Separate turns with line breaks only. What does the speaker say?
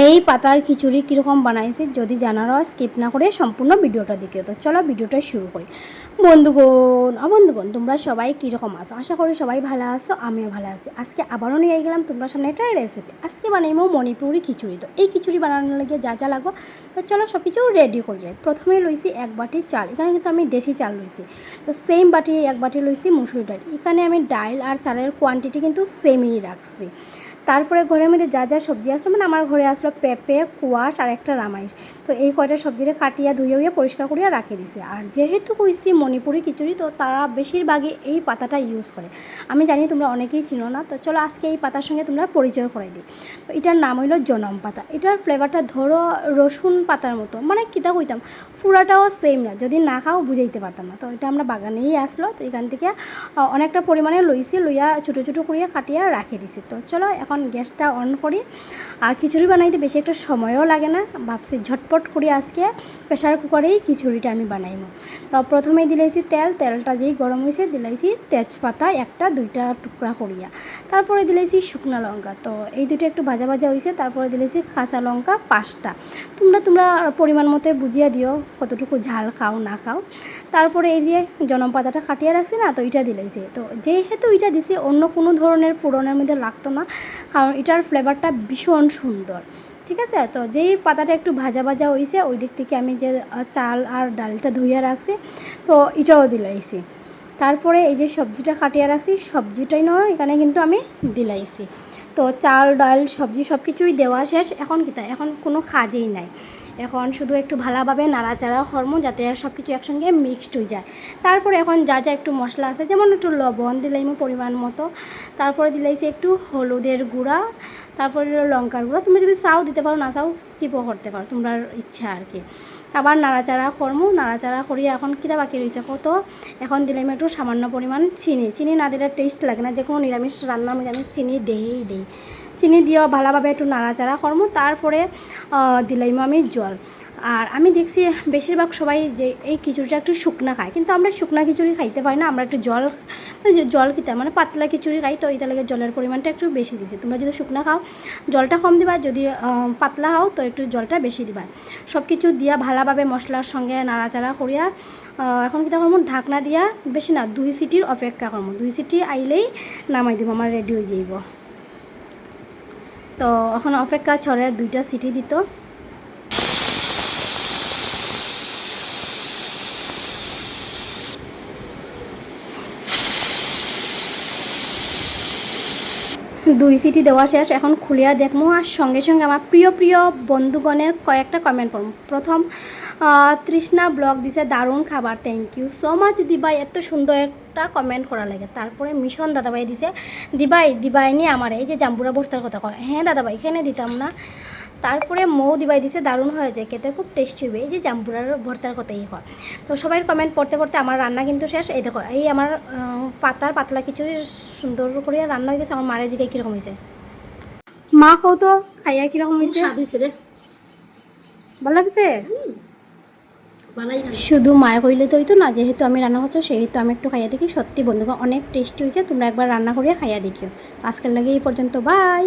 এই পাতার খিচুড়ি কীরকম বানাইছি যদি জানার হয় স্কিপ না করে সম্পূর্ণ ভিডিওটা দেখে তো চলো ভিডিওটা শুরু করি। বন্ধুগণ ও বন্ধুগণ, তোমরা সবাই কীরকম আছো? আশা করি সবাই ভালো আছো, আমিও ভালো আছি। আজকে আবারও নিয়ে গেলাম তোমরা সামনে একটা রেসিপি আজকে বানাইমো মণিপুরি খিচুড়ি। তো এই খিচুড়ি বানানোর লাগে যা যা লাগবো, তো চলো সব কিছু রেডি করে যাই। প্রথমে লইছি এক বাটি চাল। এখানে কিন্তু আমি দেশি চাল লইছি। তো সেম বাটি, এক বাটি লইছি মুসুরি ডাল। এখানে আমি ডাল আর চালের কোয়ান্টিটি কিন্তু সেমই রাখছি। তারপরে ঘরের মধ্যে যা যা সবজি আসলো মানে আমার ঘরে আসলো পেঁপে, কুয়াশ আর একটা রামাইশ। তো এই কয়টা সবজিটা কাটিয়া ধুয়ে উইয়া পরিষ্কার করিয়া রাখে দিছে। আর যেহেতু কইছি মণিপুরি খিচুড়ি, তো তারা বেশিরভাগই এই পাতাটা ইউজ করে। আমি জানি তোমরা অনেকেই চিনো না, তো চলো আজকে এই পাতার সঙ্গে তোমরা পরিচয় করে দিই। তো এটার নাম হইল জনম পাতা। এটার ফ্লেভারটা ধরো রসুন পাতার মতো। মানে কিতা কইতাম, পুরাটাও সেম না, যদি না খাও বুঝাইতে পারতাম না। তো এটা আমরা বাগানেই আসলো, তো এখান থেকে অনেকটা পরিমাণে লইছি, লইয়া ছোটো ছোটো করিয়া কাটিয়া রাখে দিছি। তো চলো এখন গ্যাসটা অন করি। আর খিচুড়ি বানাইতে বেশি একটা সময়ও লাগে না। ভাবছি ঝটপট করি আজকে। প্রেশার কুকারেই খিচুড়িটা আমি বানাইব। তো প্রথমে দিলাইছি তেল। তেলটা যেই গরম হয়েছে দিলাইছি তেজপাতা একটা, দুইটা টুকরা করিয়া। তারপরে দিলাইছি শুকনো লঙ্কা। তো এই দুটো একটু ভাজা ভাজা হয়েছে তারপরে দিলাইছি কাঁচা লঙ্কা পাঁচটা। তোমরা তোমরা পরিমাণ মতো বুঝিয়ে দিও কতটুকু ঝাল খাও, না খাও। তারপরে এই যে জনম পাতাটা কাটিয়ে রাখছি না, তো এটা দিলাইছে। তো যেহেতু এটা দিছি, অন্য কোনো ধরনের ফোড়নের মধ্যে লাগতো না। কারণ এটার ফ্লেভারটা ভীষণ সুন্দর, ঠিক আছে? তো যেই পাতাটা একটু ভাজা ভাজা হয়েছে ওই দিক থেকে আমি যে চাল আর ডালটা ধুইয়া রাখছি, তো এটাও দিলাইছি। তারপরে এই যে সবজিটা কাটিয়ে রাখছি, সবজিটাই নয়, এখানে কিন্তু আমি দিলাইছি। তো চাল, ডাল, সবজি সব কিছুই দেওয়া শেষ, এখন কিতা এখন কোনো কাজেই নাই। এখন শুধু একটু ভালোভাবে নাড়াচাড়া হরমো যাতে সব কিছু একসঙ্গে মিক্সড হয়ে যায়। তারপরে এখন যা যা একটু মশলা আছে, যেমন একটু লবণ দিলাইম পরিমাণ মতো। তারপরে দিলাইছি একটু হলুদের গুঁড়া, তারপরে লঙ্কার গুঁড়া। তুমি যদি চাও দিতে পারো, না চাও স্কিপও করতে পারো তোমরা ইচ্ছা আর কি। আবার নাড়াচাড়া করব নাড়াচাড়া করি এখন কিতা বাকি রয়েছে কত? এখন দিলাম একটু সামান্য পরিমাণ চিনি। চিনি না দিলে টেস্ট লাগে না যে কোনো নিরামিষ রান্নার মধ্যে আমি চিনি দেই, দিই। চিনি দিয়েও ভালোভাবে একটু নাড়াচাড়া করব তারপরে দিলাম আমি জল। আর আমি দেখছি বেশিরভাগ সবাই যে এই খিচুড়িটা একটু শুকনা খায়। কিন্তু আমরা শুকনা খিচুড়ি খাইতে পারি না, আমরা একটু জল মানে জল খেতে মানে পাতলা খিচুড়ি খাই, তো এটা লাগে জলের পরিমাণটা একটু বেশি দিছি। তোমরা যদি শুকনা খাও, জলটা কম দিবা, যদি পাতলা খাও, তো একটু জলটা বেশি দিবা। সব কিছু দিয়া ভালোভাবে মশলার সঙ্গে নাড়াচাড়া করিয়া এখন কিতা করব, ঢাকনা দিয়া, বেশি না, দুই সিটির অপেক্ষা করব। দুই সিটি আইলেই নামাই দিব, আমার রেডি হয়ে যাইব। তো এখন অপেক্ষা ছড়ের দুইটা সিটি দিত। দুই সিটি দেওয়া শেষ, এখন খুলিয়া দেখব আর সঙ্গে সঙ্গে আমার প্রিয় প্রিয় বন্ধুগণের কয়েকটা কমেন্ট করব প্রথম তৃষ্ণা ব্লগ দিছে, দারুণ খাবার থ্যাংক ইউ সো মাচ দিবাই। এত সুন্দর একটা কমেন্ট করা লাগে। তারপরে মিশন দাদাভাই দিছে, দিবাই দিবাই নিয়ে আমার। এই যে জাম্বুরা ভর্তার কথা কয়। হ্যাঁ দাদাভাই, এখানে দিতাম না। তারপরে মৌ দিবাই দিছে দারুণ হয়ে যায় খেতে খুব টেস্টি হবে এই যে জাম্বুরার ভর্তার কথাই হয়। তো সবাই কমেন্ট পড়তে পড়তে আমার রান্না কিন্তু শেষ। এই দেখো এই আমার পাতার পাতলা খিচুড়ি সুন্দর করে রান্না হয়ে গেছে। আমার মারে জিগাই কীরকম হয়েছে? মা কও তো খাইয়া কীরকম হয়েছে?
স্বাদ হয়েছে রে।
ভালো লাগছে?
বানাই
শুধু মায়ে কইলে তো হইতো না যেহেতু আমি রান্না করছ সেহেতু আমি একটু খাইয়া দেখি। সত্যি বন্ধুগণ অনেক টেস্টি হয়েছে। তোমরা একবার রান্না করিয়া খাইয়া দেখিও। আজকের লাগে এই পর্যন্ত বাই